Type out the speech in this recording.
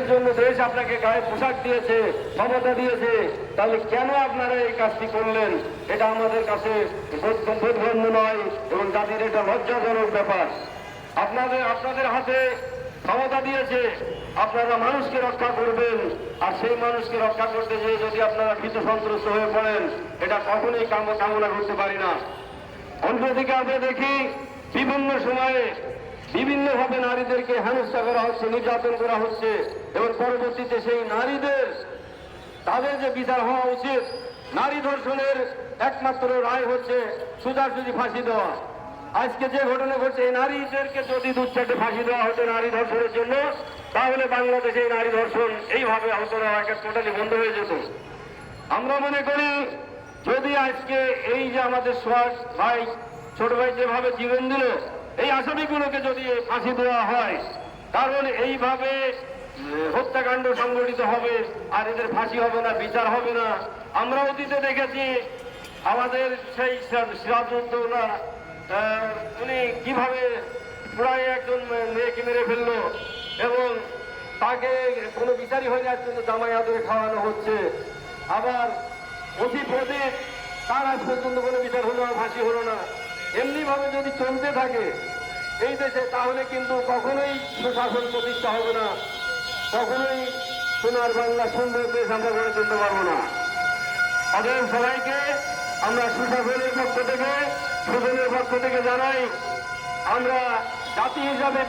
জন্য দেশ আপনাকে গায়ে পোশাক দিয়েছে, ক্ষমতা দিয়েছে। তাহলে কেন আপনারা এই কাজটি করলেন? এটা আমাদের কাছে বোধগম্য নয় এবং জাতির এটা লজ্জাজনক ব্যাপার। আপনাদের আপনাদের হাতে ক্ষমতা দিয়েছে, আপনারা মানুষকে রক্ষা করবেন। আর সেই মানুষকে রক্ষা করতে গিয়ে যদি আপনারা ভীত সন্ত্রস্ত হয়ে পড়েন, এটা কখনোই কাম- কামনা করতে পারি না। অন্যদিকে আমরা দেখি, বিভিন্ন সময়ে বিভিন্নভাবে নারীদেরকে হেনস্থা করা হচ্ছে, নির্যাতন করা হচ্ছে, এবং পরবর্তীতে সেই নারীদের, তাদের যে বিচার হওয়া উচিত, নারী ধর্ষণের একমাত্র রায় হচ্ছে সুজাসুজি ফাঁসি দেওয়া। আজকে যে ঘটনা ঘটছে, এই নারীদেরকে যদি দু চারটে ফাঁসি দেওয়া হতো নারী ধর্ষণের জন্য, তাহলে বাংলাদেশে এই নারী ধর্ষণ এইভাবে হতো টোটালি বন্ধ হয়ে যেত। আমরা মনে করি, যদি আজকে এই যে আমাদের সোহাগ ভাই, ছোট ভাই যেভাবে জীবন দিল এই আসামিগুলোকে যদি ফাঁসি দেওয়া হয় কারণ এইভাবে হত্যাকাণ্ড সংগঠিত হবে, আর এদের ফাঁসি হবে না, বিচার হবে না। আমরা অতীতে দেখেছি, আমাদের সেই সিরাজ- সিরাজউদ্দৌলা উনি কীভাবে প্রায় একজন মেয়েকে মেরে ফেলল, এবং তাকে কোনো বিচারই হয়নি আজ পর্যন্ত জামাই আদরে খাওয়ানো হচ্ছে। আবার অতি প্রদীপ, তার আজ পর্যন্ত কোনো বিচার হলো না, ফাঁসি হলো না। এমনি ভাবে যদি চলতে থাকে এই দেশে, তাহলে কিন্তু কখনোই সুশাসন প্রতিষ্ঠা হবে না। কখনোই সোনার বাংলা সুন্দর দেশ আমরা গড়ে তুলতে পারব না। অতএব সবাইকে আমরা সুশাসনের পক্ষ থেকে, সুজনের পক্ষ থেকে জানাই, আমরা জাতি হিসাবে